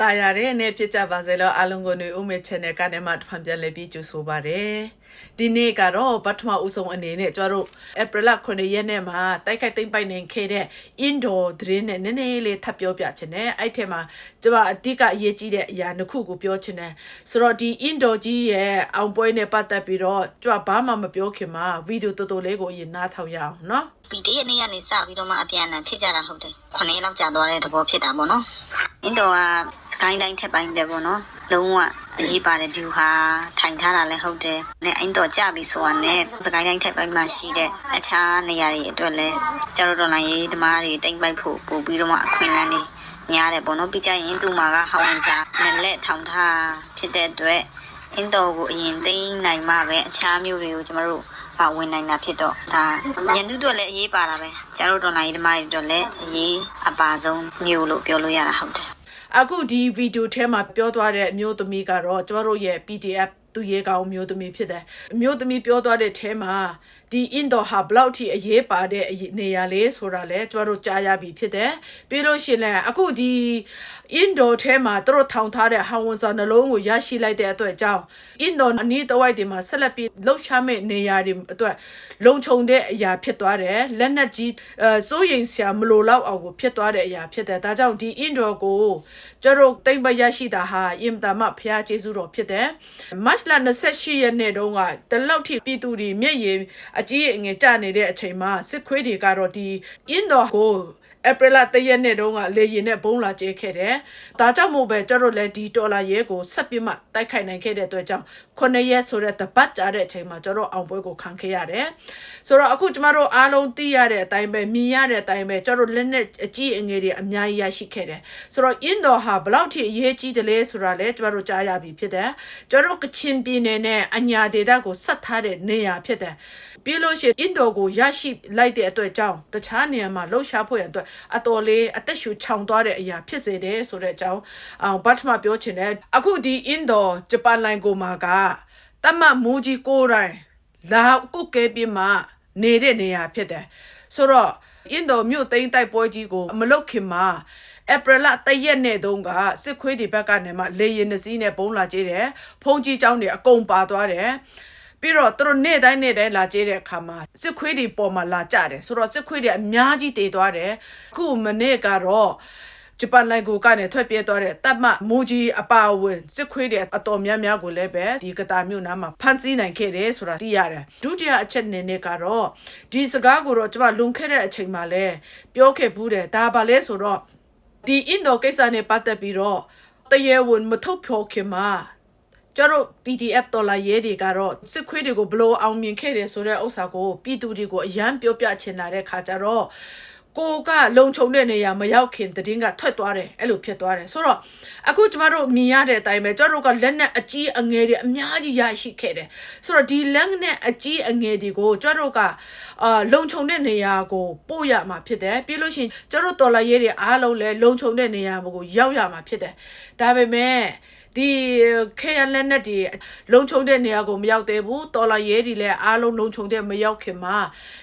တာယာတဲ့နေ့ဖြစ်ကြပါစေလို့အားလုံးကိုຫນွေဦးမေ channel ကနေမှတစ်ဖန်ပြန်လည်ပြီးကြိုဆိုပါရစေဒီနေ့ကတော့ပထမဦးဆုံးအနေနဲ့ကျတို့ April 9ရက်နေ့မှာတိုက်ခိုက်သိမ်းပိုက်နိုင်ခဲ့တဲ့ indoor သတင်းနဲ့နည်းနည်းလေးထပ်ပြောပြချင်တယ်အဲ့ထက်မှာကျမအဓိကအရေးကြီးတဲ့အရာတစ်ခုကိုပြောချင်တယ်ဆိုတော့ဒီ indoor ကြီးရဲ့အောင်ပွဲနဲ့ပတ်သက်ပြီးတော့ကျမဘာမှမပြောခင်မှာဗီဒီယိုတော်တော်လေးကိုအရင်နားထောင်ရအောင်နော်ဒီတရက်နေ့ကနေစပြီးတော့မှအပြန်အလှန်ဖြစ်ကြတာဟုတ်တယ်ခုနှစ်ရက်လောက်ကြာသွားတဲ့သဘောဖြစ်တာပေါ့နော်အင်းတော်ကစကိုင်းတိုင်းထက်ပိုင်းတယ်ပေါ့နော်လုံးဝအရေးပါတဲ့ view ဟာထိုင်ထားတာလည်းဟုတ်တယ်နဲ့အင်းတော်ကြပြီဆိုတာနဲ့စကိုင်းတိုင်းထက်ပိုင်းမှာရှိတဲ့အခြားနေရာတွေအတွက်လည်းကျတော့တော်လိုင်းရေးဓမားတွေတိမ့်ပိုက်ဖို့ပို့ပြီးတော့မှအခွင့်အလမ်းတွေများတယ်ပေါ့နော်ပြီးကြရင်သူ့မှာကဟောင်းဝင်စားနဲ့လက်ထောင်ထားဖြစ်တဲ့အတွက်အင်းတော်ကိုအရင်သိမ်းနိုင်မှပဲအခြားမျိုးတွေကိုကျမတို့ပါဝင်နိုင်တာဖြစ်တော့ဒါရန်သူတို့လည်းအရေးပါတာပဲကျတို့တော်နိုင်ဓမ္မတွေတို့လည်းအရေးအပါဆုံးမျိုးလို့ပြောလို့ရတာဟုတ်တယ် အခုဒီဗီဒီယိုထဲမှာပြောသွားတဲ့အမျိုးသမီးကတော့ကျမတို့ရဲ့ PDF သူရေကောင်အမျိုးသမီးဖြစ်တယ်အမျိုးသမီးပြောသွားတဲ့ထဲမှာ ဒီ indoor ဟာဘလောက်ထိအရေးပါတဲ့နေရာလေးဆိုတာလဲကျမတို့ကြားရပြီဖြစ်တယ်ပြီးလို့ရှိရင်လည်းအခုဒီ indoor ထဲမှာသူတို့ထောင်ထားတဲ့ဟန်ဝန်စာနှလုံးကိုရရှိလိုက်တဲ့အတွက်ကြောင့် indoor အနည်းတစ်ဝိုက်ဒီမှာဆက်လက်ပြီးလှုပ်ရှားမဲ့နေရာတွေအတွက်လုံခြုံတဲ့အရာဖြစ်သွားတယ်လက်နက်ကြီးအဲစိုးရိမ်စရာမလိုတော့အောင်ကိုဖြစ်သွားတဲ့အရာဖြစ်တယ်ဒါကြောင့်ဒီ indoor ကိုကျတို့တိမ့်ပရရှိတာဟာအင်တာမဖျားကျေးဇူးတော်ဖြစ်တယ်မတ်လ28ရက်နေ့တုန်းကတလောက်ထိပြည်သူတွေမျက်ရည်အကြီးအငယ်ကျနေတဲ့အချိန်မှာစစ်ခွေးတွေကတော့ဒီ indoor ကို April လတရက်နေ့တုန်းကလေရင်နဲ့ဘုံလာကျဲခဲ့တယ်။ဒါကြောင့်မို့ပဲကျတို့လည်းဒီဒေါ်လာရဲကိုဆက်ပြီးမှတိုက်ခိုက်နိုင်ခဲ့တဲ့အတွက်ကြောင့်9ရက်ဆိုတဲ့တပတ်ကြာတဲ့အချိန်မှာကျတို့အောင်ပွဲကိုခံခဲ့ရတယ်။ဆိုတော့အခုကျမတို့အားလုံးသိရတဲ့အတိုင်းပဲမြင်ရတဲ့အတိုင်းပဲကျတို့လက်နဲ့အကြီးအငယ်တွေအများကြီးရရှိခဲ့တယ်။ဆိုတော့ indoor ဟာဘလောက်ထိအရေးကြီးတယ်လဲဆိုတာလည်းကျမတို့ကြားရပြီဖြစ်တယ်။ကျတို့ကချင်ပြည်နယ်နဲ့အညာဒေသကိုဆက်ထားတဲ့နေရာဖြစ်တယ်။ပြီးလို့ရှိရင် indoor ကိုရရှိလိုက်တဲ့အတွက်ကြောင့်တခြားနေရာမှာလှုပ်ရှားဖို့ရန်အတွက်အတော်လေးအသက်ရှူချောင်သွားတဲ့အရာဖြစ်စေတယ်ဆိုတဲ့အကြောင်းအောင်ဘတ်မှာပြောချင်တယ်အခုဒီ indoor ဂျပန်လိုင်ကိုမှာကတမမူကြီးကိုယ်တိုင်လာကုတ်ကဲပြီးမှနေတဲ့နေရာဖြစ်တယ်ဆိုတော့ indoor မြို့သိမ်းတိုက်ပွဲကြီးကိုမလုတ်ခင်မှာဧပြီလတရက်နေ့တုန်းကစစ်ခွေးတွေဘက်ကနေမှလေရင်နှစီးနဲ့ပုံလာကြည့်တယ်ဖုန်ကြီးเจ้าတွေအကုန်ပါသွားတယ် ပြီးတော့သူတို့နေ့တိုင်းနေ့တိုင်းလာကြည့်တဲ့အခါမှာစစ်ခွေးတွေပေါ်မှာလာကြတယ်ဆိုတော့စစ်ခွေးတွေအများကြီးတည်သွားတယ်အခုမနေ့ကတော့ဂျပန်လိုက်ကိုကနေထွက်ပြေးသွားတဲ့တပ်မမူကြီးအပါအဝင်စစ်ခွေးတွေအတော်များများကိုလည်းပဲဒီကတာမြို့နားမှာဖမ်းဆီးနိုင်ခဲ့တယ်ဆိုတာသိရတယ်ဒုတိယအချက်အနေနဲ့ကတော့ဒီစကားကိုတော့ကျွန်မလွန်ခဲ့တဲ့အချိန်မှာလည်းပြောခဲ့ဘူးတယ်ဒါပါလဲဆိုတော့ဒီအင်ဒိုကိစ္စနဲ့ပတ်သက်ပြီးတော့တရေဝင်မထုတ်ဖော်ခင်မှာ ကျတော့ PDF တော်လာရဲတွေကတော့စစ်ခွေးတွေကိုဘလို့အောင်မြင်ခဲ့တယ်ဆိုတဲ့ဥစ္စာကိုပြည်သူတွေကိုအယမ်းပြောပြချင်လာတဲ့ခါကျတော့ကိုကလုံခြုံတဲ့နေရာမရောက်ခင်တည်င်းကထွက်သွားတယ်အဲ့လိုဖြစ်သွားတယ်ဆိုတော့အခုကျမတို့မြင်ရတဲ့အတိုင်းပဲကျတို့ကလက်နဲ့အကြီးအငယ်တွေအများကြီးရရှိခဲ့တယ်ဆိုတော့ဒီလက်နဲ့အကြီးအငယ်တွေကိုကျတို့ကအာလုံခြုံတဲ့နေရာကိုပို့ရမှာဖြစ်တယ်ပြီးလို့ရှိရင်ကျတို့တော်လာရဲတွေအားလုံးလည်းလုံခြုံတဲ့နေရာကိုရောက်ရမှာဖြစ်တယ်ဒါပေမဲ့ ဒီခေရလက်နဲ့ဒီလုံခြုံတဲ့နေရာကိုမရောက်သေးဘူးတော်လာရဲဒီလည်းအားလုံးလုံခြုံတဲ့မရောက်ခင်မှာ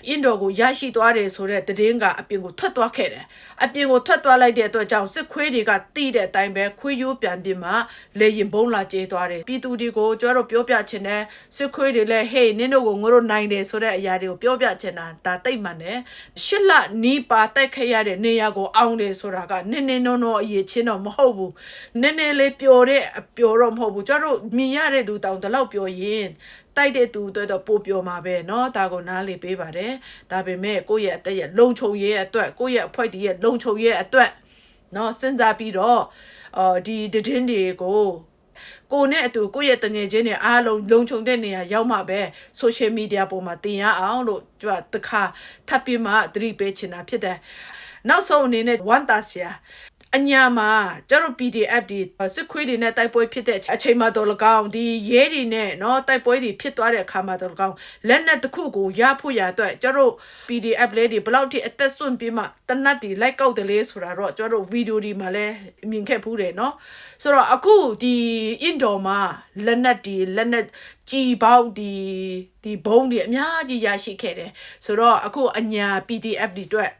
အင်ဒိုကိုရရှိသွားတယ်ဆိုတဲ့သတင်းကအပြင်ကိုထွက်သွားခဲ့တယ်အပြင်ကိုထွက်သွားလိုက်တဲ့အတွက်ကြောင့်စစ်ခွေးတွေကတိတဲ့အတိုင်းပဲခွေးရိုးပြန်ပြင်မှာလေရင်ဘုံလာကျေးသွားတယ်ပြည်သူတွေကိုကျွန်တော်တို့ပြောပြချင်တယ်စစ်ခွေးတွေလည်းဟေးနင်းတို့ကိုငါတို့နိုင်တယ်ဆိုတဲ့အရာတွေကိုပြောပြချင်တာဒါတိတ်မှန်တယ်ရှစ်လနီးပါတိုက်ခဲ့ရတဲ့နေရာကိုအောင်းတယ်ဆိုတာကနင်းနင်းနောနောအရေးချင်းတော့မဟုတ်ဘူးနည်းနည်းလေးပျော်တဲ့ပျော်တော့မဟုတ်ဘူးကျွန်တော်တို့မြင်ရတဲ့လူတောင်တလောက်ပျော်ရင်တိုက်တဲ့သူတွေတော့ပို့ပြောမှာပဲเนาะဒါကိုနားလေပေးပါတယ်ဒါပေမဲ့ကိုယ့်ရဲ့အသက်ရဲ့လုံခြုံရေးအတွက်ကိုယ့်ရဲ့အဖွဲ့တည်းရဲ့လုံခြုံရေးအတွက်เนาะစဉ်းစားပြီးတော့အော်ဒီတည်င်းတွေကိုကိုနဲ့အတူကိုယ့်ရဲ့တငယ်ချင်းတွေအားလုံးလုံခြုံတဲ့နေရာရောက်မှပဲ social media ပေါ်မှာတင်ရအောင်လို့ကြွတခါထပ်ပြီးမှသတိပေးချင်တာဖြစ်တယ်နောက်ဆုံးအနေနဲ့ဝန်တာဆရာ အညာမှာကျတို့ PDF ဒီစစ်ခွေးတွေနဲ့တိုက်ပွဲဖြစ်တဲ့အချိန်မှာတော့လကောင်းဒီရဲတွေနဲ့เนาะတိုက်ပွဲတွေဖြစ်သွားတဲ့အခါမှာတော့လကောင်းလက်နက်တစ်ခုကိုရဖို့ရအတွက်ကျတို့ PDF လေးတွေဘယ်လောက်ထိအသက်ဆွန့်ပြီးမှတနတ်တွေလိုက်ကောက်တယ်လေဆိုတာတော့ကျတို့ဗီဒီယိုဒီမှာလည်းမြင်ခဲ့ဖူးတယ်เนาะဆိုတော့အခုဒီ indoor မှာလက်နက်တွေလက်နက်ကြည်ပေါက်ဒီဒီဘုံတွေအများကြီးရရှိခဲ့တယ်ဆိုတော့အခုအညာ PDF တွေအတွက်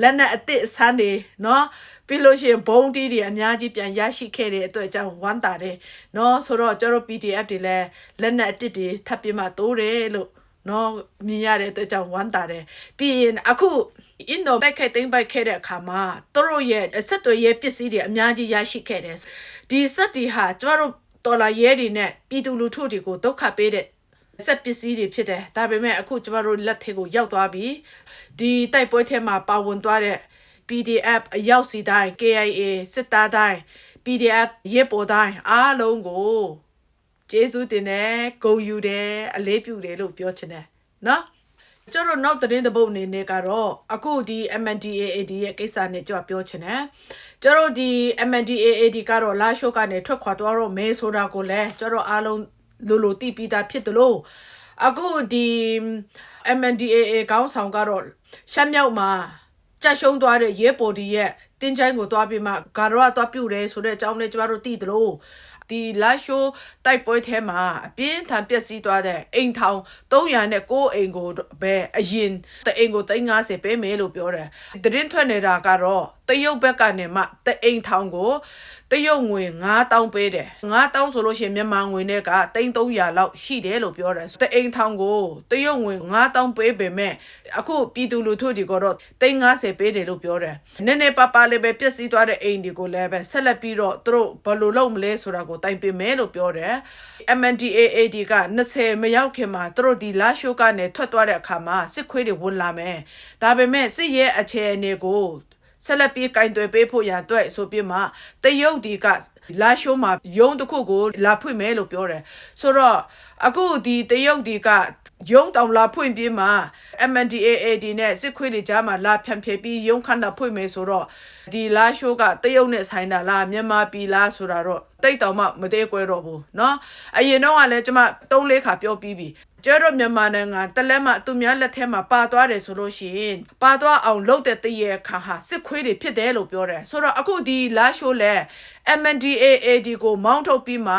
လက်နက်အစ်စ်အစမ်းတွေနော်ပြီးလို့ရှိရင်ဘုံတီးတွေအများကြီးပြန်ရရှိခဲ့တဲ့အတွက်ကြောင့်ဝမ်းသာတယ်နော်ဆိုတော့ကျတို့ PDF တွေလည်းလက်နက်အစ်စ်တွေထပ်ပြီးမှတိုးတယ်လို့နော်မြင်ရတဲ့အတွက်ကြောင့်ဝမ်းသာတယ်ပြီးရင်အခုအင်ဒိုတိုက်ခိုက်သိမ်းပိုက်ခဲ့တဲ့အခါမှာသူတို့ရဲ့အဆက်တွေရဲ့ပစ္စည်းတွေအများကြီးရရှိခဲ့တယ်ဒီစက်တီဟာကျတို့တော်လာရဲတွေနဲ့ပြည်သူလူထုတွေကိုဒုက္ခပေးတဲ့ စက်ပစ္စည်းတွေဖြစ်တယ်ဒါပေမဲ့အခုကျမတို့လက်ထဲကိုရောက်သွားပြီဒီတိုက်ပွဲထဲမှာပါဝင်သွားတဲ့ PDF အရောက်စီတိုင်း KIA စစ်သားတိုင်း PDF ရေပေါ်တိုင်းအားလုံးကိုကျေးဇူးတင်တယ်ဂုဏ်ယူတယ်အလေးပြုတယ်လို့ပြောချင်တယ်နော်ကျတော့နောက်သတင်းတစ်ပုတ်အနေနဲ့ကတော့အခုဒီ MNDAAD ရဲ့ကိစ္စနဲ့ကြွပြောချင်တယ်ကျတော့ဒီ MNDAAD ကတော့လာရှိုးကနေထွက်ခွာသွားတော့မဲဆိုတာကိုလည်းကျတော့အားလုံး လိုလိုတိပြီးသားဖြစ်တယ်လို့အခုဒီ MNDAA ကောင်းဆောင်ကတော့ရှမ်းမြောက်မှာကြက်ရှုံးသွားတဲ့ရဲပေါ်ဒီရဲ့တင်းချိုင်းကိုသွားပြီးမှဂါရောကသွားပြုတ်တယ်ဆိုတဲ့အကြောင်းလေးကျမတို့သိသလိုဒီလာရှိုးတိုက်ပွဲထဲမှာအပြင်းထန်ပျက်စီးသွားတဲ့အိမ်ထောင်300နဲ့6အိမ်ကိုပဲအရင်တအိမ်ကို350ပေးမယ်လို့ပြောတယ်။သတင်းထွက်နေတာကတော့တရုတ်ဘက်ကနေမှတအိမ်ထောင်ကိုတရုတ်ငွေ9000ပေးတယ်9000ဆိုလို့ရှိရင်မြန်မာငွေနဲ့က3300လောက်ရှိတယ်လို့ပြောတယ်တအိမ်ထောင်ကိုတရုတ်ငွေ9000ပေးပေမဲ့အခုပြည်သူလူထုတွေကတော့350ပေးတယ်လို့ပြောတယ်နည်းနည်းပါးပါးလေးပဲပြည့်စည်သွားတဲ့အိမ်တွေကိုလည်းပဲဆက်လက်ပြီးတော့သူတို့ဘယ်လိုလုပ်မလဲဆိုတာကိုတိုင်ပင်မယ်လို့ပြောတယ် MNDAAD က20မရောက်ခင်မှာသူတို့ဒီလာရှိုးကနေထွက်သွားတဲ့အခါမှာစစ်ခွေးတွေဝင်လာမယ်ဒါပေမဲ့စစ်ရဲ့အခြေအနေကို ဆက်လက်ပြီးကင်တွယ်ပေးဖို့ရန်အတွက်ဆိုပြီးမှတရုတ်ဒီကလာရှိုးမှာယုံတစ်ခုကိုလာဖွင့်မယ်လို့ပြောတယ်ဆိုတော့အခုဒီတရုတ်ဒီက ယုံတောင်လာဖွင့်ပြီးမှ MNDAAD နဲ့စစ်ခွေးတွေကြားမှာလာဖြန့်ဖြေပြီးယုံခန္ဓာဖွင့်မယ်ဆိုတော့ဒီလာရှိုးကတရုတ်နဲ့ဆိုင်တာလားမြန်မာပြည်လားဆိုတာတော့တိတ်တောင်မှမသေးကွဲတော့ဘူးเนาะအရင်တော့ကလည်းကျွန်မ၃လေးခါပြောပြီးပြီကျတော့မြန်မာနိုင်ငံတလဲမှသူများလက်ထဲမှာပါသွားတယ်ဆိုလို့ရှိရင်ပါသွားအောင်လုပ်တဲ့တရေခါဟာစစ်ခွေးတွေဖြစ်တယ်လို့ပြောတယ်ဆိုတော့အခုဒီလာရှိုးလဲ MNDAAD ကိုမောင်းထုတ်ပြီးမှ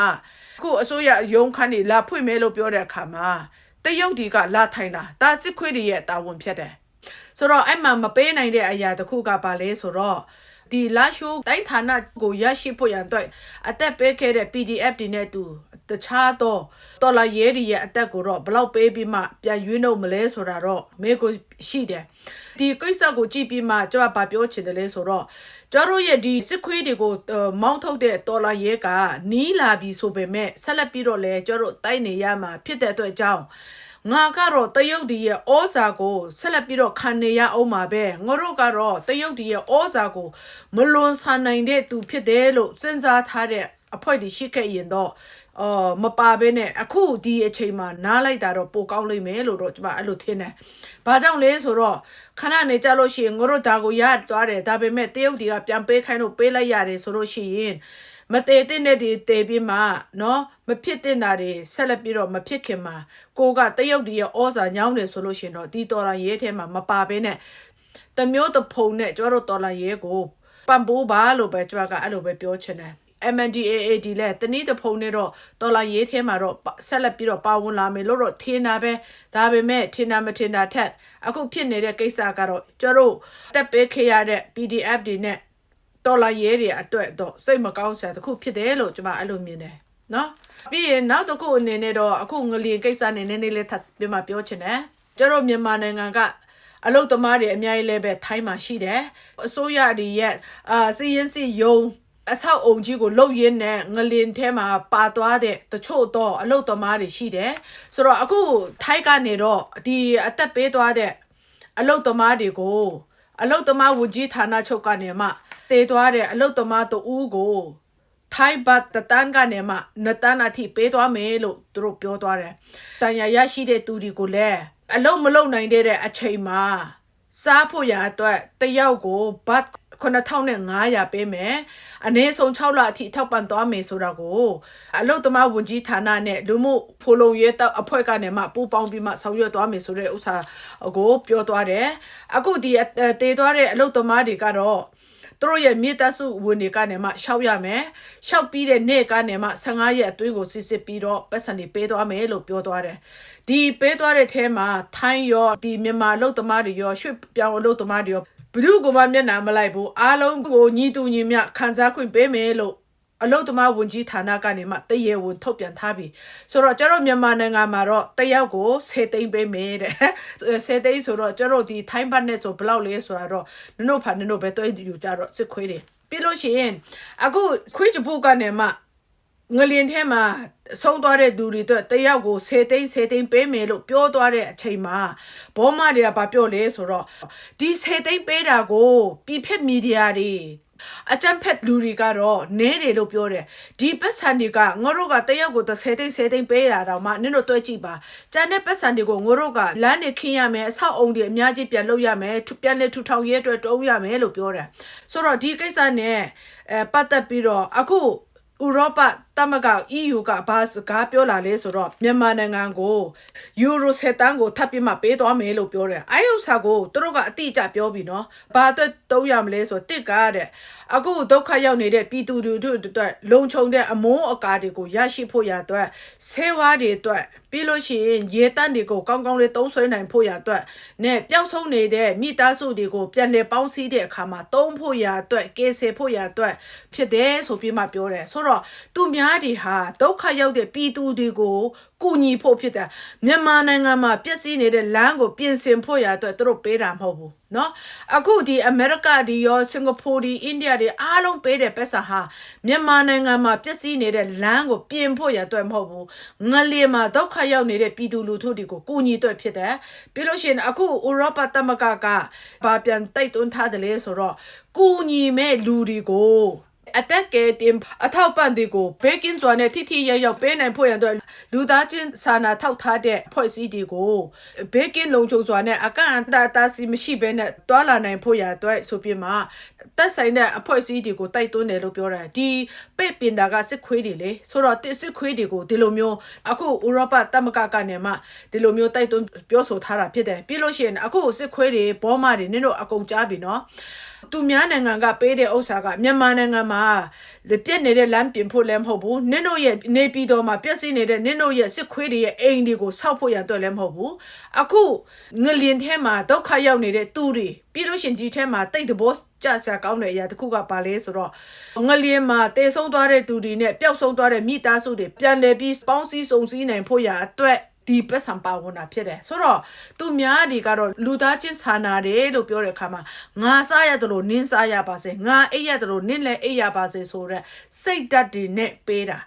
အခုအစိုးရရုံးခန်းတွေလာဖွင့်မယ်လို့ပြောတဲ့အခါမှာ တရုတ်ဒီကလာထိုင်တာဒါစစ်ခွေးတွေရဲ့တာဝန်ဖြစ်တယ်ဆိုတော့အဲ့မှာမပေးနိုင်တဲ့အရာတစ်ခုကပါလဲဆိုတော့ ဒီလာရှိုးတိုင်းဌာနကိုရရှိဖို့ရန်အတွက်အသက်ပေးခဲ့တဲ့ PDF တွေနဲ့တူတခြားသောတော်လာရဲတွေရဲ့အသက်ကိုတော့ဘလောက်ပေးပြီးမှပြန်ရွေးနှုတ်မလဲဆိုတာတော့မေကိုရှိတယ်ဒီကိစ္စကိုကြည့်ပြီးမှကျွန်တော်ဗာပြောချင်တယ်လဲဆိုတော့ကျွန်တော်ရဲ့ဒီစစ်ခွေးတွေကိုမောင်းထုတ်တဲ့တော်လာရဲကနီးလာပြီဆိုပေမဲ့ဆက်လက်ပြီးတော့လဲကျွန်တော်တိုက်နေရမှာဖြစ်တဲ့အတွက်ကြောင့် ငါကတော့တရုတ်ဒီရဲ့ဩဇာကိုဆက်လက်ပြီးတော့ခံနေရအောင်ပါပဲငါတို့ကတော့တရုတ်ဒီရဲ့ဩဇာကိုမလွန်ဆန်နိုင်တဲ့သူဖြစ်တယ်လို့စဉ်းစားထားတဲ့အဖွဲ့ဒီရှိခဲ့ရင်တော့အော်မပါဘဲနဲ့အခုဒီအချိန်မှာနားလိုက်တာတော့ပိုကောင်းလိမ့်မယ်လို့တော့ကျွန်မအဲ့လိုထင်တယ်။ဘာကြောင့်လဲဆိုတော့ခဏနေကြလို့ရှိရင်ငါတို့ဒါကိုရသွားတယ်ဒါပေမဲ့တရုတ်ဒီကပြန်ပေးခိုင်းလို့ပေးလိုက်ရတယ်ဆိုလို့ရှိရင် မတည်တဲ့နဲ့တွေတည်ပြီးမှနော်မဖြစ်တဲ့တာတွေဆက်လက်ပြီးတော့မဖြစ်ခင်မှာကိုကတရုတ်တွေရဲ့ဩဇာညောင်းတယ်ဆိုလို့ရှင်တော့ဒီတော်လာရဲထဲမှာမပါဘဲနဲ့တမျိုးတဖုံနဲ့ကျွားတို့တော်လာရဲကိုပံပိုးပါလို့ပဲကျွားကအဲ့လိုပဲပြောချင်တယ် MNDAAD လဲတနည်းတစ်ဖုံနဲ့တော့တော်လာရေးထဲမှာတော့ဆက်လက်ပြီးတော့ပါဝင်လာမယ်လို့တော့ထင်တာပဲဒါပေမဲ့ထင်တာမထင်တာထက်အခုဖြစ်နေတဲ့ကိစ္စကတော့ကျတို့တက်ပေးခဲ့ရတဲ့ PDF တွေနဲ့ တော်လာရေးတွေအတွက်တော့စိတ်မကောင်းစရာတစ်ခုဖြစ်တယ်လို့ကျွန်မအဲ့လိုမြင်တယ်နော်ပြီးရင်နောက်တစ်ခုအနေနဲ့တော့အခုငလျင်ကိစ္စနဲ့နည်းနည်းလေးထပ်ပြမပြောချင်တယ်ကျတို့မြန်မာနိုင်ငံကအလုတ်သမားတွေအများကြီးလည်းပဲထိုင်းမှာရှိတယ်အစိုးရတွေရဲ့အာစီရင်စီယုံအဆောက်အုံကြီးကိုလှုပ်ရင်းနဲ့ငလင်ထဲမှာပါသွားတဲ့တချို့တော့အလုတ်သမားတွေရှိတယ်ဆိုတော့အခုထိုက်ကနေတော့ဒီအသက်ပေးသွားတဲ့အလုတ်သမားတွေကိုအလုတ်သမားဝကြီးဌာနချုပ်ကနေမှ တေသွားတဲ့အလုတ်သမားတူဦးကိုထိုင်ဘတ်တတန်ကနေမှနတန်အထိပေးသွားမယ်လို့သူတို့ပြောသွားတယ်။တန်ရရရှိတဲ့သူတွေကိုလည်းအလုံးမလုံးနိုင်တဲ့အချိန်မှာစားဖို့ရအတွက်တယောက်ကိုဘတ်9500ပေးမယ်အနည်းဆုံး6လအထိထောက်ပံ့သွားမယ်ဆိုတာကိုအလုတ်သမားဝန်ကြီးဌာနနဲ့လူမှုဖိုလုံရဲတပ်အဖွဲ့ကနေမှပူးပေါင်းပြီးမှဆောင်ရွက်သွားမယ်ဆိုတဲ့ဥစ္စာကိုပြောသွားတယ်အခုဒီတေးသွားတဲ့အလုတ်သမားတွေကတော့ သူတို့ရဲ့မြေတဆုဝင်တွေကနေမှရှောက်ရမယ်ရှောက်ပြီးတဲ့နေ့ကနေမှ15ရက်အတွင်းကိုစစ်စစ်ပြီးတော့ပတ်စံတွေပေးသွားမယ်လို့ပြောသွားတယ်ဒီပေးသွားတဲ့ထဲမှာထိုင်းရောဒီမြန်မာအလုတ်သမားတွေရောရွှေ့ပြောင်းအလုတ်သမားတွေရောဘ누구ကမှမျက်နှာမလိုက်ဘူးအားလုံးကိုညီတူညီမျှခံစားခွင့်ပေးမယ်လို့ အလုတ်သမားဝန်ကြီးဌာနကနေမှတရေဝန်ထုတ်ပြန်ထားပြီဆိုတော့ကျတော့မြန်မာနိုင်ငံမှာတော့တယောက်ကို10သိန်းပေးမယ်တဲ့10သိန်းဆိုတော့ကျတော့ဒီထိုင်းဘတ်နဲ့ဆိုဘယ်လောက်လဲဆိုတာတော့နင်တို့ဖာနင်တို့ပဲတွဲယူကြတော့စစ်ခွေးတွေပြီးလို့ရှိရင်အခုခွေးချဖို့ကနေမှငလင်ထဲမှာဆုံးသွားတဲ့သူတွေအတွက်တယောက်ကို10သိန်း10သိန်းပေးမယ်လို့ပြောသွားတဲ့အချိန်မှာဘောမတွေကဘာပြောလဲဆိုတော့ဒီ10သိန်းပေးတာကိုပြည်ဖက်မီဒီယာတွေ အကြံဖက်လူတွေကတော့နဲတယ်လို့ပြောတယ်ဒီပတ်စံတွေကငါတို့ကတယောက်ကို10သိန်း10သိန်းပေးတာတော့မှနင်တို့တွဲကြည့်ပါကျန်တဲ့ပတ်စံတွေကိုငါတို့ကလမ်းနေခင်းရမယ်အဆောက်အုံတွေအများကြီးပြန်လုပ်ရမယ်ထူပြန်လေထူထောင်ရဲအတွက်တုံးရမယ်လို့ပြောတယ်ဆိုတော့ဒီကိစ္စနဲ့အဲပတ်သက်ပြီးတော့အခုဥရောပသမဂ္ဂ EU ကဘာစကားပြောလာလဲဆိုတော့မြန်မာနိုင်ငံကိုယူရို7တန်းကိုထပ်ပြီးမှပေးသွားမယ်လို့ပြောတယ်။အဲဥစ္စာကိုသူတို့ကအတိအကျပြောပြီနော်။ဘာအတွက်တုံးရမလဲဆိုတော့တစ်ကားတဲ့အခုဒုက္ခရောက်နေတဲ့ပြည်သူတွေတို့အတွက်လုံခြုံတဲ့အမုန်းအကာတွေကိုရရှိဖို့ရအတွက်ဆေးဝါးတွေအတွက်ပြီးလို့ရှိရင်ရေတန့်တွေကိုကောင်းကောင်းလေးသုံးဆွဲနိုင်ဖို့ရအတွက်နဲ့ပျောက်ဆုံးနေတဲ့မိသားစုတွေကိုပြန်လည်ပေါင်းစည်းတဲ့အခါမှာသုံးဖို့ရအတွက်ကယ်ဆယ်ဖို့ရအတွက်ဖြစ်တယ်ဆိုပြီးမှပြောတယ်ဆိုတော့သူမျတွေဟာဒုက္ခရောက်တဲ့ပြည်သူတွေကိုကူညီဖို့ဖြစ်တယ်မြန်မာနိုင်ငံမှာပျက်စီးနေတဲ့လမ်းကိုပြင်ဆင်ဖို့ရအတွက်သူတို့ပေးတာမဟုတ်ဘူးเนาะအခုဒီအမေရိကဒီရောစင်ကာပူဒီအိန္ဒိယဒီအားလုံးပေးတဲ့ပတ်စံဟာမြန်မာနိုင်ငံမှာပျက်စီးနေတဲ့လမ်းကိုပြင်ဖို့ရအတွက်မဟုတ်ဘူးငလျင်မှာဒုက္ခရောက်နေတဲ့ပြည်သူလူထုတွေကိုကူညီအတွက်ဖြစ်တယ်ပြီးလို့ရှိရင်အခုဥရောပသမဂ္ဂကဘာပြန်တိုက်တွန်းထားတယ်လဲဆိုတော့ကူညီမဲ့လူတွေကို အတက်ကဲတင်အထောက်ပံ့တွေကိုဘေကင်းစွာနဲ့ထိထိရောက်ရောက်ပေးနိုင်ဖို့ရန်အတွက်လူသားချင်းစာနာထောက်ထားတဲ့ဖွဲ့စည်းတွေကိုဘေကင်းလုံခြုံစွာနဲ့အကန့်အသတ်အသတ်စီမရှိဘဲနဲ့တွာလာနိုင်ဖို့ရန်အတွက်ဆိုပြီးမှတက်ဆိုင်တဲ့အဖွဲ့အစည်းတွေကိုတိုက်တွန်းတယ်လို့ပြောတာဒီပဲ့ပင်တာကစစ်ခွေးတွေလေဆိုတော့တစ်စစ်ခွေးတွေကိုဒီလိုမျိုးအခုဥရောပသမဂ္ဂကနေမှဒီလိုမျိုးတိုက်တွန်းပြောဆိုထားတာဖြစ်တယ်ပြီးလို့ရှိရင်အခုစစ်ခွေးတွေဘောမတွေနင်တို့အကုန်ကြားပြီနော် သူများနိုင်ငံကပေးတဲ့ဥစ္စာကမြန်မာနိုင်ငံမှာပြက်နေတဲ့လမ်းပြင်ဖို့လည်းမဟုတ်ဘူးနင်တို့ရဲ့နေပြည်တော်မှာပြက်စီးနေတဲ့နင်တို့ရဲ့စစ်ခွေးတွေရဲ့အိမ်တွေကိုဆောက်ဖို့ရန်အတွက်လည်းမဟုတ်ဘူးအခုငလင်ထဲမှာဒုက္ခရောက်နေတဲ့သူတွေပြီးလို့ရှရင်ဒီထဲမှာတိတ်တဘောကြဆရာကောင်းတဲ့အရာတစ်ခုကပါလဲဆိုတော့ငလျင်မှာတေဆုံးသွားတဲ့သူတွေနဲ့ပျောက်ဆုံးသွားတဲ့မိသားစုတွေပြန်လည်ပြီးပေါင်းစည်းစုံစည်းနိုင်ဖို့ရအတွက် ဒီပတ်စံပါဝင်တာဖြစ်တယ်ဆိုတော့သူများတွေကတော့လူသားချင်းစာနာတယ်လို့ပြောတဲ့အခါမှာငါစားရတယ်လို့နင်းစားရပါစေငါအိပ်ရတယ်လို့နင်းလည်းအိပ်ရပါစေဆိုတော့စိတ်ဓာတ်တွေနဲ့ပေးတာ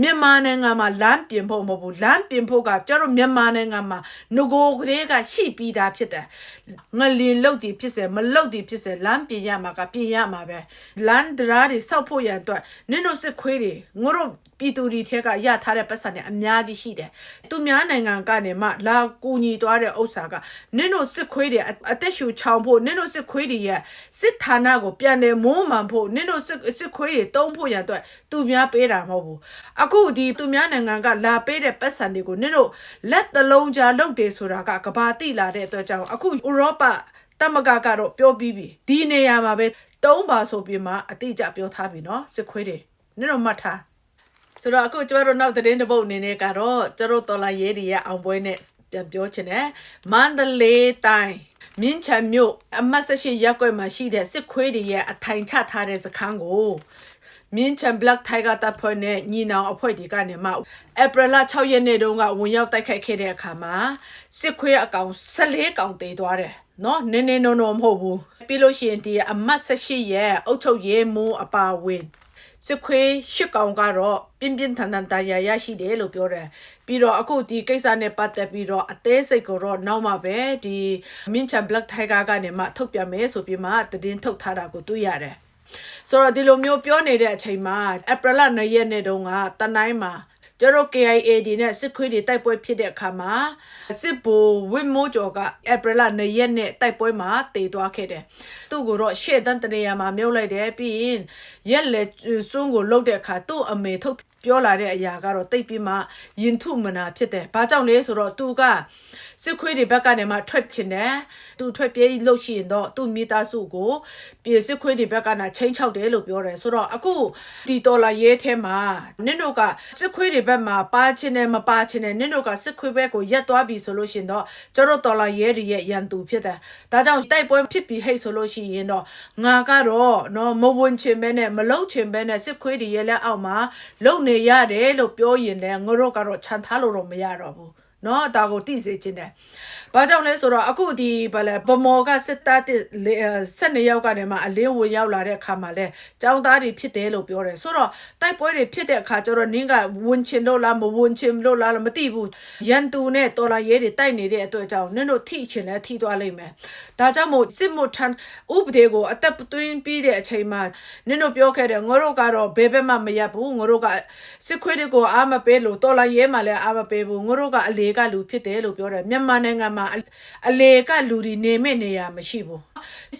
မြန်မာနိုင်ငံမှာလမ်းပြင်ဖို့မဟုတ်ဘူးလမ်းပြင်ဖို့ကကျတော့မြန်မာနိုင်ငံမှာငကိုကလေးကရှိပြီးသားဖြစ်တယ်ငလင်လုတ်တည်ဖြစ်စေမလုတ်တည်ဖြစ်စေလမ်းပြင်ရမှာကပြင်ရမှာပဲလမ်းဒရာတွေစောက်ဖို့ရန်အတွက်နင်တို့စစ်ခွေးတွေငါတို့ပြည်သူတွေထဲကရထားတဲ့ပတ်စံတွေအများကြီးရှိတယ်သူများနိုင်ငံကနေမှလာကူညီသွားတဲ့ဥစ္စာကနင်တို့စစ်ခွေးတွေအအသက်ရှူချောင်ဖို့နင်တို့စစ်ခွေးတွေရဲ့စစ်ဌာနကိုပြန်တယ်မိုးမှန်ဖို့နင်တို့စစ်စစ်ခွေးတွေတုံးဖို့ရန်အတွက်သူများပေးတာမဟုတ်ဘူးအခုဒီသူများနိုင်ငံကလာပေးတဲ့ပတ်စံတွေကိုနင်တို့လက်တလုံးကြားလုပ်တယ်ဆိုတာကကဘာတိလာတဲ့အတွက်ကြောင့်အခုဥရောပတမကကတော့ပြောပြီးပြီဒီနေရာမှာပဲတုံးပါဆိုပြီးမှအတိအကျပြောထားပြီเนาะစစ်ခွေးတွေနင်တို့မှတ်ထား ဆိုတော့အခုကျမတို့နောက်သတင်းတစ်ပုဒ်အနေနဲ့ကတော့ကျတို့တော်လာရဲတွေရဲ့အောင်ပွဲနဲ့ပြန်ပြောချင်တယ်မန္တလေးတိုင်းမြင်းချံမြို့အမတ်၁၈ရပ်ကွက်မှာရှိတဲ့စစ်ခွေးတွေရဲ့အထိုင်ချထားတဲ့စခန်းကို မြင်းချံ Black Tiger တပ်ဖွဲ့နဲ့ညီနောင်အဖွဲ့တွေကနေမှဧပြီလ6ရက်နေ့တုန်းကဝင်ရောက်တိုက်ခိုက်ခဲ့တဲ့အခါမှာစစ်ခွေးအကောင်14ကောင်တေသွားတယ်နော်နင်းနေနုံနုံမဟုတ်ဘူးပြီးလို့ရှိရင်ဒီအမတ်18ရဲ့အုတ်ထုတ်ရဲမိုးအပါဝင်စစ်ခွေးရှစ်ကောင်ကတော့ပြင်းပြင်းထန်ထန်တရားရရှိတယ်လို့ပြောတယ်ပြီးတော့အခုဒီကိစ္စနဲ့ပတ်သက်ပြီးတော့အသေးစိတ်ကိုတော့နောက်မှပဲဒီမင်းချန် Black Tiger ကနေမှထုတ်ပြန်မယ်ဆိုပြီးမှသတင်းထုတ်ထားတာကိုတွေ့ရတယ် ဆိုတော့ဒီလိုမျိုးပြောနေတဲ့အချိန်မှာဧပြီလ2ရက်နေ့တုန်းကတနိုင်းမှာကျတော့ KIA ဒီနဲ့စစ်ခွေးတွေတိုက်ပွဲဖြစ်တဲ့အခါမှာစစ်ဘူဝင်းမိုးကျော်ကဧပြီလ2ရက်နေ့တိုက်ပွဲမှာတည်သွားခဲ့တယ်။သူ့ကိုတော့ရှေ့တန်းတနေရာမှာမြုပ်လိုက်တယ်ပြီးရင်ရက်လက်စွန်းကိုလှုပ်တဲ့အခါသူ့အမေထုတ်ပြောလာတဲ့အရာကတော့တိတ်ပြီးမှရင်ထုမနာဖြစ်တယ်။ဘာကြောင့်လဲဆိုတော့သူကစစ်ခွေးတွေဘက်ကနေမှထွက်ချင်တယ်။သူထွက်ပြေးလို့ရှိရင်တော့သူ့မိသားစုကိုပြည်စစ်ခွေးတွေဘက်ကနာချင်းချောက်တယ်လို့ပြောတယ်။ဆိုတော့အခုဒီဒေါ်လာရဲထဲမှာနင်တို့ကစစ်ခွေးတွေဘက်က်မှာပါချင်းနဲ့မပါချင်းနဲ့နင့်တို့ကစစ်ခွေးဘက်ကိုရက်သွားပြီဆိုလို့ရှရင်တော့ကျတို့တော်လာရဲတွေရဲ့ရန်သူဖြစ်တယ်ဒါကြောင့်တိုက်ပွဲဖြစ်ပြီးဟိတ်ဆိုလို့ရှိရင်တော့ငါကတော့နော်မဝင်ချင်ပဲနဲ့မလုံချင်ပဲနဲ့စစ်ခွေးတွေရဲ့လက်အောက်မှာလုံနေရတယ်လို့ပြောရင်လည်းငါတို့ကတော့ခြံထားလို့တော့မရတော့ဘူး နော်ဒါကိုသိစေခြင်းတယ်။ ဘာကြောင့်လဲဆိုတော့အခုဒီဗလဲဗမော်ကစစ်သားတစ်ဆက်နေရောက်ကနေမှအလင်းဝင်ရောက်လာတဲ့အခါမှာလဲចောင်းသားတွေဖြစ်တယ်လို့ပြောတယ်။ဆိုတော့တိုက်ပွဲတွေဖြစ်တဲ့အခါကျတော့နင်းကဝင်ချင်လို့လားမဝင်ချင်လို့လားမသိဘူး။ရန်သူနဲ့တော်လာရဲတွေတိုက်နေတဲ့အတွက်ကြောင့်နင်းတို့ထိချင်လဲထိသွားလိမ့်မယ်။ဒါကြောင့်မို့စစ်မှုထမ်းဥပဒေကိုအသက်သွင်းပြီးတဲ့အချိန်မှာနင်းတို့ပြောခဲ့တယ်ငါတို့ကတော့ဘယ်ဘက်မှမရဘူးငါတို့ကစစ်ခွေးတွေကိုအားမပေးလို့တော်လာရဲမှလည်းအားမပေးဘူးငါတို့ကအလေကလူဖြစ်တယ်လို့ပြောတယ်မြန်မာနိုင်ငံမှာအအလေကလူတွေနေမဲ့နေရမရှိဘူး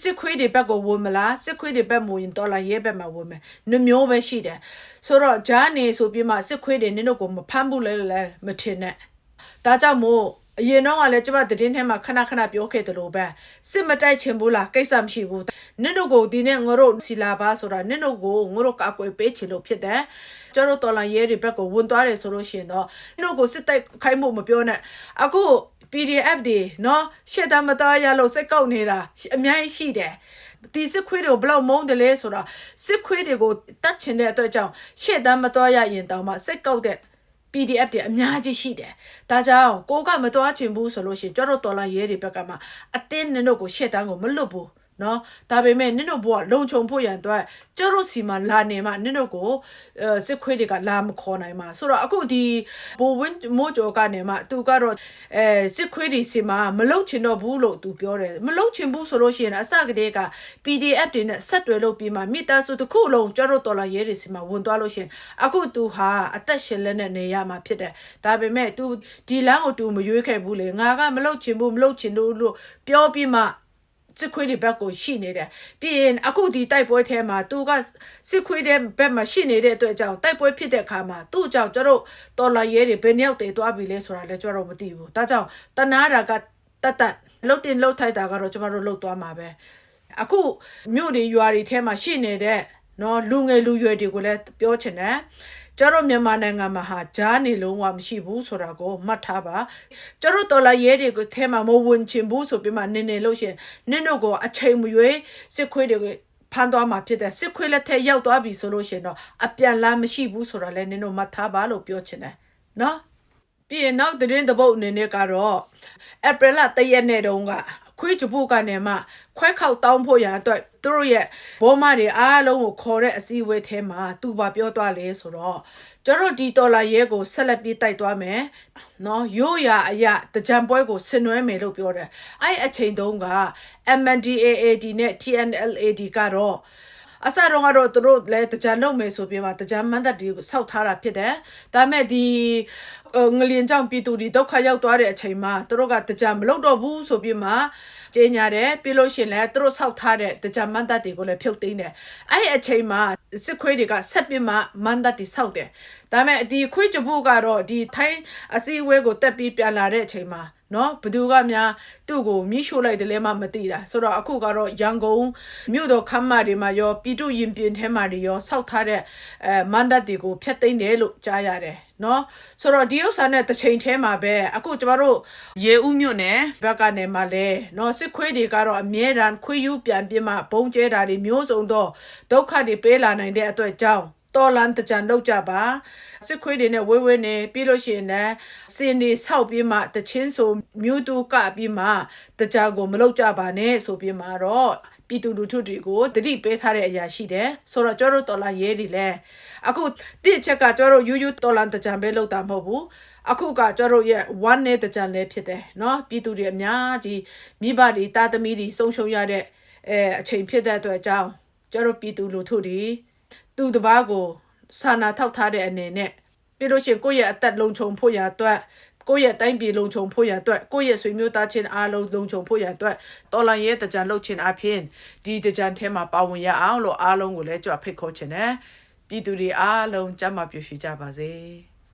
စစ်ခွေးတွေဘက်ကိုဝင်မလားစစ်ခွေးတွေဘက်မဝင်တော်လာရဲဘက်မှာဝင်မယ်နှမျိုးပဲရှိတယ်ဆိုတော့ဂျာနေဆိုပြီးမှစစ်ခွေးတွေနင်တို့ကိုမဖမ်းဘူးလဲလဲမထင်နဲ့ဒါကြောင့်မို့အရင်တော့ကလည်းကျမသတင်းထဲမှာခဏခဏပြောခဲ့တယ်လို့ပဲစစ်မတိုက်ချင်ဘူးလားကိစ္စမရှိဘူးနင်တို့ကိုဒီနေ့ငါတို့စီလာပါဆိုတာနင်တို့ကိုငါတို့ကာကွယ်ပေးချင်လို့ဖြစ်တယ်ကျတို့တော်လန်ရဲတွေဘက်ကိုဝင်သွားတယ်ဆိုလို့ရှိရင်တော့နင်တို့ကိုစစ်တိုက်ခိုင်းမှုမပြောနဲ့အခု PDF တွေနော်ရှက်တမသားရလို့စိတ်ကောက်နေတာအများကြီးရှိတယ်ဒီစစ်ခွေးတွေကိုဘလောက်မုန်းတယ်လဲဆိုတော့စစ်ခွေးတွေကိုတတ်ချင်တဲ့အတွက်ကြောင့်ရှေ့တမ်းမတော်ရရင်တောင်မှစိတ်ကောက်တဲ့ PDF တွေအများကြီးရှိတယ်။ဒါကြောင့်ကိုကမတော်ချင်ဘူးဆိုလို့ရှိရင်ကျတော့တော်လာရဲတွေဘက်ကမှအတင်းနင်တို့ကိုရှေ့တန်းကိုမလွတ်ဘူး။ နော်ဒါပေမဲ့နင်တို့ဘဝလုံခြုံဖို့ရန်အတွက်ကျတို့စီမှာလာနေမှနင်တို့ကိုအဲစစ်ခွေးတွေကလာမခေါ်နိုင်မှာဆိုတော့အခုဒီဘိုးဝင်းမိုးကြော်ကနေမှသူကတော့အဲစစ်ခွေးတွေစီမှာမလုံချင်တော့ဘူးလို့သူပြောတယ်မလုံချင်ဘူးဆိုလို့ရှိရင်အစကတည်းက PDF တွေနဲ့ဆက်တွယ်လို့ပြီးမှမိသားစုတစ်ခုလုံးကျတို့တော်လာရဲတွေစီမှာဝင်သွားလို့ရှိရင်အခုသူဟာအသက်ရှင်လက်နဲ့နေရမှာဖြစ်တယ်ဒါပေမဲ့ तू ဒီလမ်းကို तू မရွေးခဲ့ဘူးလေငါကမလုံချင်ဘူးမလုံချင်ဘူးလို့ပြောပြီးမှ စစ်ခွေးတွေဘက်ကိုရှိနေတယ်ပြီးရင်အခုဒီတိုက်ပွဲထဲမှာသူကစစ်ခွေးတဲ့ဘက်မှာရှိနေတဲ့အတွက်ကြောင့်တိုက်ပွဲဖြစ်တဲ့အခါမှာသူ့ကြောင့်ကျတော့တော်လာရဲတွေဘယ်နှယောက်တည်သွားပြီလဲဆိုတာလည်းကျတော့မသိဘူးဒါကြောင့်တနာတာကတတ်တတ်လှုပ်တင်လှုပ်ထိုက်တာကတော့ကျမတို့လှုပ်သွားမှာပဲအခုမြို့တွေရွာတွေထဲမှာရှိနေတဲ့နော်လူငယ်လူရွယ်တွေကိုလည်းပြောချင်တယ် ကျတော့မြန်မာနိုင်ငံမှာဟာဂျားနေလုံးဝမရှိဘူးဆိုတာကိုမှတ်ထားပါကျတော့တော်လာရဲတွေကိုအဲမှာမဝင်ချင်ဘူးဆိုပြီးမှနင်းနေလို့ရှင်နင်းတို့ကအချိန်မရွေးစစ်ခွေးတွေကိုဖမ်းသွားမှာဖြစ်တဲ့စစ်ခွေးလက်ထက်ရောက်သွားပြီဆိုလို့ရှင်တော့အပြန်လာမရှိဘူးဆိုတာလည်းနင်းတို့မှတ်ထားပါလို့ပြောချင်တယ်နော်ပြီးရင်နောက်သတင်းတစ်ပုတ်အနေနဲ့ကတော့ဧပြီလ3ရက်နေ့တုန်းက ခွေးချပုကနေမှခွဲခောက်တောင်းဖို့ရန်အတွက်သူတို့ရဲ့ဘောမတွေအားလုံးကိုခေါ်တဲ့အစည်းအဝေးထဲမှာသူပါပြောသွားလေဆိုတော့ကျတို့ဒီဒေါ်လာရဲကိုဆက်လက်ပြီးတိုက်သွားမယ်နော်ရိုးရာအရာတကြံပွဲကိုဆင်နွှဲမယ်လို့ပြောတယ်အဲ့အချိန်တုန်းက MNDAAD နဲ့ TNLAD ကတော့ အစတော့ကတော့သူတို့လည်းတကြံလုပ်မယ်ဆိုပြီးမှတကြံမန်းသက်ဒီကိုစောက်ထားတာဖြစ်တယ်။ဒါမဲ့ဒီငလျင်ကြောင့်ပြည်သူတွေဒုက္ခရောက်သွားတဲ့အချိန်မှာသူတို့ကတကြံမလုပ်တော့ဘူးဆိုပြီးမှကြေညာတယ်ပြီးလို့ရှင်လည်းသူတို့စောက်ထားတဲ့တကြံမန်းသက်တွေကိုလည်းဖြုတ်သိမ်းတယ်။အဲ့ဒီအချိန်မှာ စစ်ခွေးတွေကဆက်ပြီးမှမန်းသက်တွေစောက်တယ်။ဒါမဲ့ဒီခွေးကြဖို့ကတော့ဒီထိုင်းအစည်းအဝေးကိုတက်ပြီးပြန်လာတဲ့အချိန်မှာနော်ဘသူကများသူ့ကိုမိရှို့လိုက်တယ်လဲမှမသိတာဆိုတော့အခုကတော့ရန်ကုန်မြို့တော်ခမ်းမတွေမှာရောပြည်သူရင်ပြင်ထဲမှာတွေရောစောက်ထားတဲ့အဲမန္တတ်တွေကိုဖျက်သိမ်းတယ်လို့ကြားရတယ် နော်ဆိုတော့ဒီဥစ္စာနဲ့တစ်ချိန်ထဲမှာပဲအခုကျမတို့ရေဦးမြို့နယ်ဘက်ကနေမှလဲနော်စစ်ခွေးတွေကတော့အမြဲတမ်းခွေးယူပြန်ပြမဘုံကျဲတာတွေမျိုးစုံတော့ဒုက္ခတွေပေးလာနိုင်တဲ့အတွက်ကြောင့်တော်လန်တကြံလောက်ကြပါစစ်ခွေးတွေနဲ့ဝဲဝဲနေပြီးလို့ရှိရင်လည်းစင်တွေဆောက်ပြီးမှတချင်းဆိုမြို့တူကပြီးမှတကြံကိုမလောက်ကြပါနဲ့ဆိုပြီးမှတော့ ပြည်သူလူထုတွေကိုတတိပေးထားတဲ့အရာရှိတယ်ဆိုတော့ကျတို့တော်လန်ရဲတွေလည်းအခုတိချက်ကကျတို့ယူယူတော်လန်တကြံပဲလောက်တာမဟုတ်ဘူးအခုကကျတို့ရဲ့ one နဲ့တကြံလည်းဖြစ်တယ်เนาะပြည်သူတွေအများကြီးမိဘတွေတာသမီတွေဆုံးရှုံးရတဲ့အဲအချိန်ဖြစ်တဲ့အတွက်အကြောင်းကျတို့ပြည်သူလူထုတွေသူတစ်ပါးကိုစာနာထောက်ထားတဲ့အနေနဲ့ပြီးလို့ရှိရင်ကိုယ့်ရဲ့အသက်လုံခြုံဖို့ရအတွက် ကိုယ့်ရဲ့တိုင်းပြည်လုံခြုံဖို့ရအတွက်ကိုယ့်ရဲ့ဆွေမျိုးသားချင်းအားလုံးလုံခြုံဖို့ရအတွက်တော်လန်ရဲ့တကြံလှုပ်ခြင်းအပြင်ဒီတကြံထဲမှာပါဝင်ရအောင်လို့အားလုံးကိုလည်းကြွဖိတ်ခေါ်ခြင်းနဲ့ပြည်သူတွေအားလုံးကြမ်းမှပြည့်ရှိကြပါစေ။